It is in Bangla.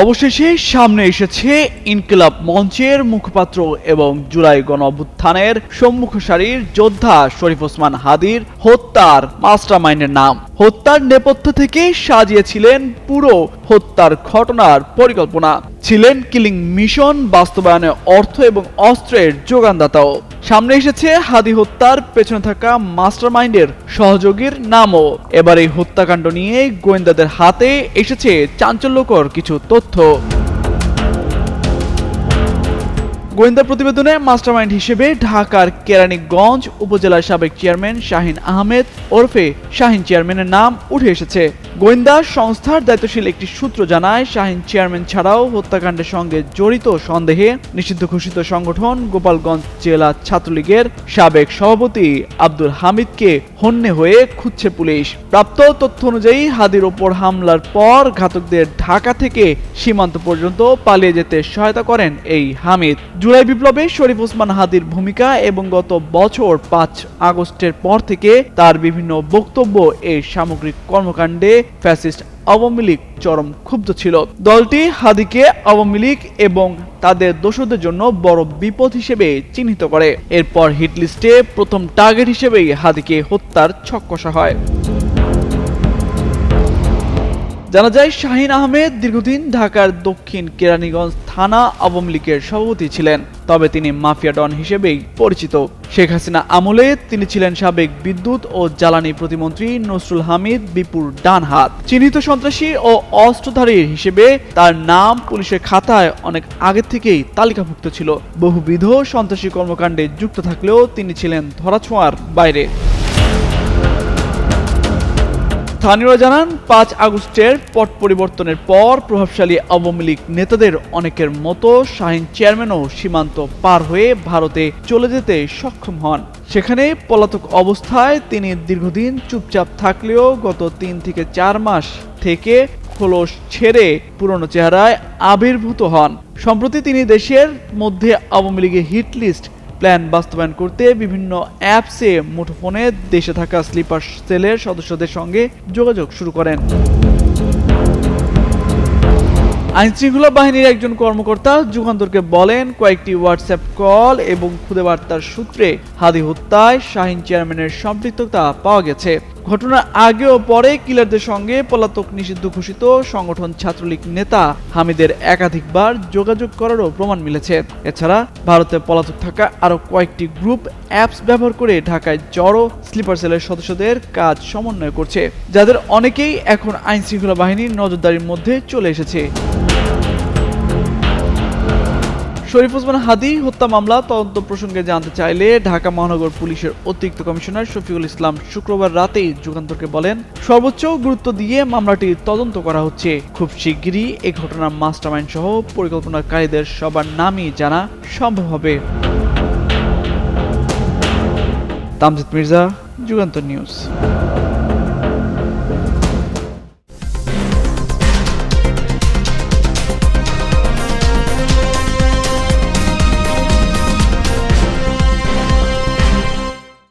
অবশেষে সামনে এসেছে ইনকিলাব মঞ্চের মুখপাত্র এবং জুলাই গণ অভ্যুত্থানের সম্মুখ সারির যোদ্ধা শরীফ ওসমান হাদির হত্যার মাস্টারমাইন্ডের নাম। হত্যার নেপথ্য থেকে সাজিয়েছিলেন পুরো হত্যার ঘটনার পরিকল্পনা। ছিলেন কিলিং মিশন, বাস্তবায়নে অর্থ এবং অস্ত্রের যোগানদাতাও। সামনে এসেছে হাদি হত্যার পেছনে থাকা মাস্টার মাইন্ডের সহযোগীর নামও। এবার এই হত্যাকাণ্ড নিয়ে গোয়েন্দাদের হাতে এসেছে চাঞ্চল্যকর কিছু তথ্য। গোয়েন্দা প্রতিবেদনে মাস্টারমাইন্ড হিসেবে ঢাকার কেরানীগঞ্জ উপজেলার সাবেক চেয়ারম্যান শাহিন আহমেদ ওরফে শাহিন চেয়ারম্যানের নাম উঠে এসেছে। গোয়েন্দা সংস্থার দায়িত্বশীল একটি সূত্র জানায়, শাহিন চেয়ারম্যান ছাড়াও হত্যাকাণ্ডের সঙ্গে জড়িত সন্দেহে নিষিদ্ধ ঘোষিত সংগঠন গোপালগঞ্জ জেলা ছাত্রলীগের সাবেক সভাপতি আব্দুল হামিদকে হন্যে হয়ে খুঁজছে পুলিশ। প্রাপ্ত তথ্য অনুযায়ী হাদির ওপর হামলার পর ঘাতকদের ঢাকা থেকে সীমান্ত পর্যন্ত পালিয়ে যেতে সহায়তা করেন এই হামিদ। জুলাই বিপ্লবে শরীফ ওসমান হাদির ভূমিকা এবং গত বছর পাঁচ আগস্টের পর থেকে তার বিভিন্ন বক্তব্য এই সামগ্রিক কর্মকাণ্ডে ফ্যাসিস্ট আওয়ামী লীগ চরম ক্ষুব্ধ ছিল। দলটি হাদিকে আওয়ামী লীগ এবং তাদের দোষদের জন্য বড় বিপদ হিসেবে চিহ্নিত করে। এরপর হিটলিস্টে প্রথম টার্গেট হিসেবেই হাদিকে হত্যার ছক কষা হয়। জানা যায়, শাহিন আহমেদ দীর্ঘদিন ঢাকার দক্ষিণ কেরানীগঞ্জ থানা আওয়ামী লীগের সভাপতি ছিলেন। তবে তিনি মাফিয়া ডন হিসেবেই পরিচিত। শেখ হাসিনা আমলে তিনি ছিলেন সাবেক বিদ্যুৎ ও জ্বালানি প্রতিমন্ত্রী নসরুল হামিদ বিপুর ডান হাত চিহ্নিত সন্ত্রাসী ও অস্ত্রধারী হিসেবে তার নাম পুলিশের খাতায় অনেক আগে থেকেই তালিকাভুক্ত ছিল। বহুবিধ সন্ত্রাসী কর্মকাণ্ডে যুক্ত থাকলেও তিনি ছিলেন ধরাছোঁয়ার বাইরে। স্থানীয়রা জানান, পাঁচ আগস্টের পট পরিবর্তনের পর প্রভাবশালী আওয়ামী লীগ নেতাদের অনেকের মতো শাহিন চেয়ারম্যানও সীমান্ত পার হয়ে ভারতে চলে যেতে সক্ষম হন। সেখানে পলাতক অবস্থায় তিনি দীর্ঘদিন চুপচাপ থাকলেও গত তিন থেকে চার মাস থেকে খোলস ছেড়ে পুরনো চেহারায় আবির্ভূত হন। সম্প্রতি তিনি দেশের মধ্যে আওয়ামী লীগের হিট লিস্ট প্ল্যান বাস্তবায়ন করতে বিভিন্ন অ্যাপসে মুঠোফোনে দেশে থাকা স্লিপার সেলের সদস্যদের সঙ্গে যোগাযোগ শুরু করেন। আইনশৃঙ্খলা বাহিনীর একজন কর্মকর্তা যুগান্তরকে বলেন, কয়েকটি হোয়াটসঅ্যাপ কল এবং খুদে বার্তার সূত্রে হাদি হত্যায় শাহিন চেয়ারম্যানের সম্পৃক্ততা পাওয়া গেছে। ঘটনার আগে ও পরে কিলারদের সঙ্গে পলাতক নিষিদ্ধ ঘোষিত সংগঠন ছাত্রলীগ নেতা হামিদের একাধিকবার যোগাযোগ করারও প্রমাণ মিলেছে। এছাড়া ভারতে পলাতক থাকা আরও কয়েকটি গ্রুপ অ্যাপস ব্যবহার করে ঢাকায় জড়ো স্লিপার সেলের সদস্যদের কাজ সমন্বয় করছে, যাদের অনেকেই এখন আইন শৃঙ্খলা বাহিনীর নজরদারির মধ্যে চলে এসেছে। শরীফ ওসমান হাদি হত্যা মামলা তদন্ত প্রসঙ্গে জানতে চাইলে ঢাকা মহানগর পুলিশের অতিরিক্ত কমিশনার শফিউল ইসলাম শুক্রবার রাতেই যুগান্তরকে বলেন, সর্বোচ্চ গুরুত্ব দিয়ে মামলাটি তদন্ত করা হচ্ছে। খুব শিগগিরই এই ঘটনার মাস্টারমাইন্ড সহ পরিকল্পনাকারীদের সবার নামই জানা সম্ভব হবে। তামজিদ মির্জা, যুগান্তর নিউজ।